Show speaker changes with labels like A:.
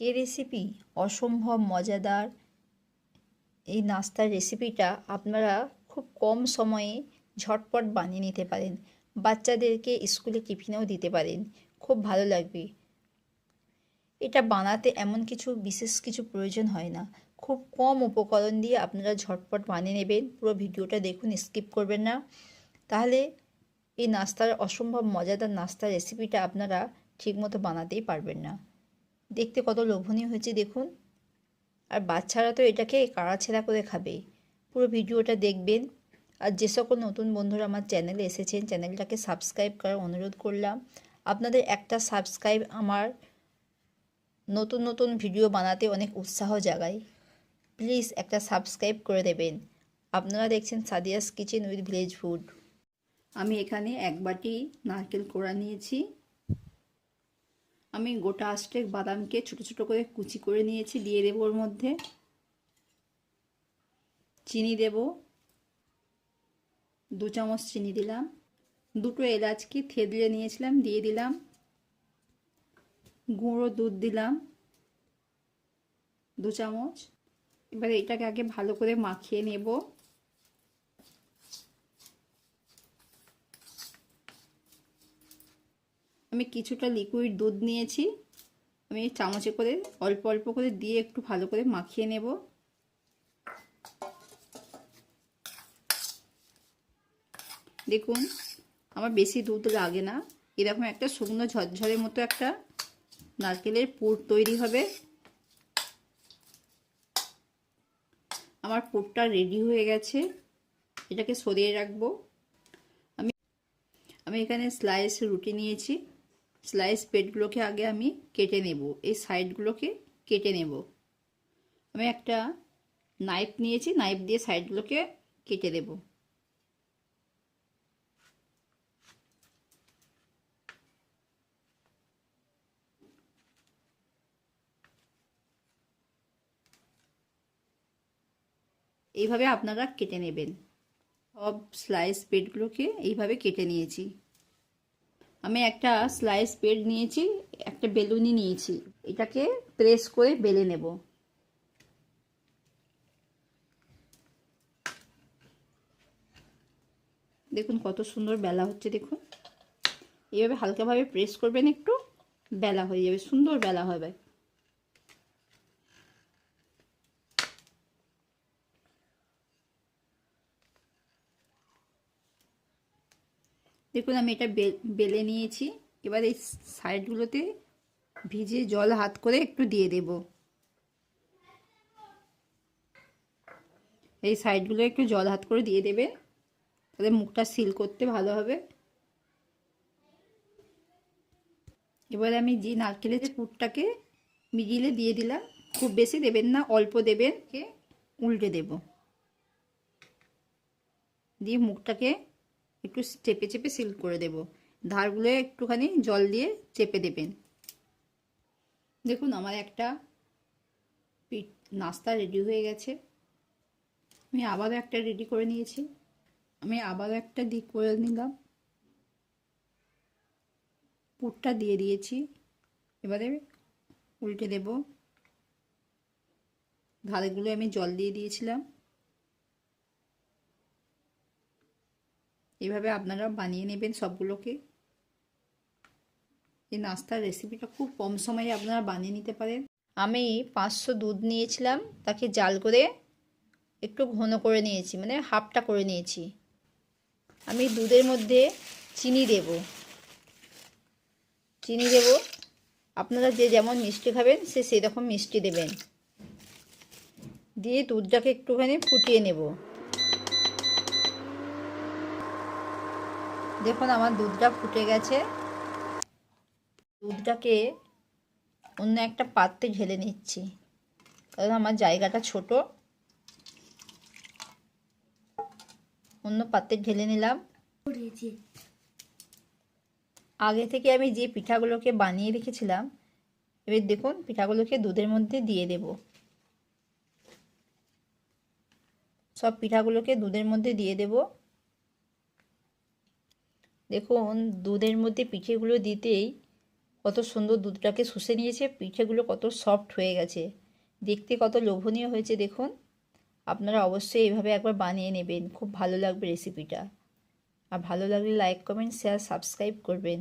A: কে recipe অসম্ভব, মজাদার। এই নাস্তার রেসিপিটা আপনারা খুব কম সময়ে ঝটপট বানিয়ে নিতে পারেন। বাচ্চাদেরকে স্কুলে টিফিনেও দিতে পারেন। খুব ভালো লাগবে। এটা বানাতে এমন কিছু, বিশেষ কিছু প্রয়োজন হয় না। খুব কম উপকরণ দিয়ে আপনারা ঝটপট বানিয়ে নেবেন। পুরো ভিডিওটা দেখুন, স্কিপ করবেন না। তাহলে এই নাস্তার অসম্ভব, মজাদার নাস্তার রেসিপিটা আপনারা ঠিকমতো বানাতেই পারবেন না। দেখতে কত লোভনীয় হয়েছে, দেখুন। আর বাচ্চারা তো এটাকে কাড়াছেড়া করে খাবে? পুরো ভিডিওটা দেখবেন। আর যে সকল নতুন বন্ধুরা আমার চ্যানেলে এসেছেন, চ্যানেলটাকে সাবস্ক্রাইব করার অনুরোধ করলাম। আপনাদের একটা সাবস্ক্রাইব আমার নতুন নতুন ভিডিও বানাতে অনেক উৎসাহ জাগায়। প্লিজ একটা সাবস্ক্রাইব করে দেবেন। আপনারা দেখছেন Sadia's kitchen with village food. আমি এখানে এক বাটি নারকেল কোড়া নিয়েছি। আমি গোটা আষ্টেক বাদামকে ছোট ছোট করে কুচি করে নিয়েছি, দিয়ে দেবো ওর মধ্যে। চিনি দেব। দু চামচ চিনি দিলাম। দুটো এলাচকে থেদলে নিয়েছিলাম, দিয়ে দিলাম। গুঁড়ো দুধ দিলাম। দু চামচ। এবার এটাকে আগে ভালো করে মাখিয়ে নেব। আমি কিছুটা লিকুইড দুধ নিয়েছি। আমি চামচে করে, অল্প অল্প করে দিয়ে একটু ভালো করে মাখিয়ে নেব। দেখুন, আমার বেশি দুধ লাগে না। এরকম একটা শুকনো ঝরঝরের মতো একটা নারকেলের পুর তৈরি হবে। আমার পুরটা রেডি হয়ে গেছে। এটাকে সরিয়ে রাখব। আমি আমি এখানে স্লাইস রুটি নিয়েছি। স্লাইস পেটগুলোকে আগে আমি কেটে নেব। এই সাইডগুলোকে কেটে নেব। আমি একটা নাইফ নিয়েছি নাইফ দিয়ে সাইডগুলোকে কেটে দেব এইভাবে আপনারা কেটে নেবেন। সব স্লাইস পেটগুলোকে এইভাবে কেটে নিয়েছি। আমি একটা স্লাইস পেড নিয়েছি, একটা বেলুনি নিয়েছি। এটাকে প্রেস করে বেলে নেব। দেখুন কত সুন্দর বেলা হচ্ছে, দেখুন। এইভাবে হালকাভাবে প্রেস করবেন একটু, বেলা হয়ে যাবে, সুন্দর বেলা হবে। দেখুন, আমি এটা বেলে নিয়েছি। এবার এই সাইডগুলোতে ভিজে জল হাত করে একটু দিয়ে দেব। এই সাইডগুলো একটু জল হাত করে দিয়ে দেবে, তাহলে মুখটা সিল করতে ভালো হবে। এবারে আমি যে নারকেলের পুরটাকে মিডিলে দিয়ে দিলাম, খুব বেশি দেবেন না, অল্প দেবেন, উল্টে দেব। দিয়ে মুখটাকে একটু চেপে চেপে সিল করে দেব। ধারগুলো একটুখানি জল দিয়ে চেপে দেবেন। দেখুন, আমার একটা পিঠ, নাস্তা রেডি হয়ে গেছে। আমি আবারও একটা রেডি করে নিয়েছি। আমি আবারও একটা দিক করে নিলাম। পুরটা দিয়ে দিয়েছি। এবারে উল্টে দেব। ধারেগুলো আমি জল দিয়ে দিয়েছিলাম। এভাবে আপনারা বানিয়ে নেবেন সবগুলোকে। এই নাস্তার রেসিপিটা খুব কম সময়ে আপনারা বানিয়ে নিতে পারেন। আমি পাঁচশো দুধ নিয়েছিলাম, তাকে জাল করে একটু ঘন করে নিয়েছি মানে হাফটা করে নিয়েছি। আমি দুধের মধ্যে চিনি দেব। চিনি দেব। আপনারা যে যেমন মিষ্টি খাবেন, সে সেরকম মিষ্টি দেবেন। দিয়ে দুধটাকে একটুখানি ফুটিয়ে নেব। দেখুন আমার দুধটা ফুটে গেছে। দুধটাকে অন্য একটা পাত্রে ঢেলে নিচ্ছি। কারণ আমার জায়গাটা ছোট। অন্য পাত্রে ঢেলে নিলাম। আগে থেকে আমি যে পিঠাগুলোকে বানিয়ে রেখেছিলাম এবার দেখুন পিঠাগুলোকে দুধের মধ্যে দিয়ে দেব। সব পিঠাগুলোকে দুধের মধ্যে দিয়ে দেবো। দেখুন, দুধের মধ্যে পিঠেগুলো দিতেই কত সুন্দর দুধটাকে শুষে নিয়েছে, পিঠেগুলো কত সফট হয়ে গেছে। দেখতে কত লোভনীয় হয়েছে দেখুন। আপনারা অবশ্যই এইভাবে একবার বানিয়ে নেবেন, খুব ভালো লাগবে রেসিপিটা আর ভালো লাগলে লাইক কমেন্ট শেয়ার সাবস্ক্রাইব করবেন।